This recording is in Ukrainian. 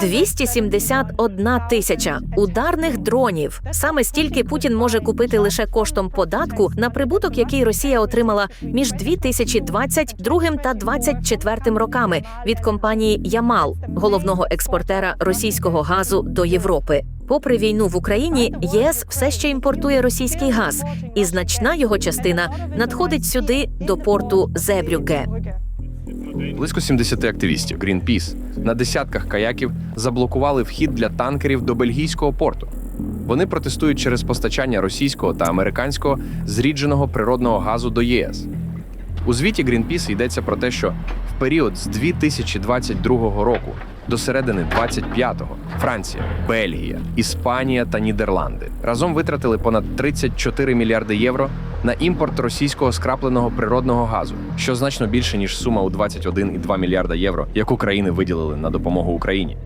271 тисяча ударних дронів. Саме стільки Путін може купити лише коштом податку на прибуток, який Росія отримала між 2022 та 2024 роками від компанії Ямал, головного експортера російського газу до Європи. Попри війну в Україні, ЄС все ще імпортує російський газ, і значна його частина надходить сюди до порту Зебрюге. Близько 70 активістів Greenpeace на десятках каяків заблокували вхід для танкерів до бельгійського порту. Вони протестують через постачання російського та американського зрідженого природного газу до ЄС. У звіті Greenpeace йдеться про те, що в період з 2022 року до середини 25-го Франція, Бельгія, Іспанія та Нідерланди разом витратили понад 34 мільярди євро на імпорт російського скрапленого природного газу, що значно більше ніж сума у 21,2 мільярда євро, яку країни виділили на допомогу Україні.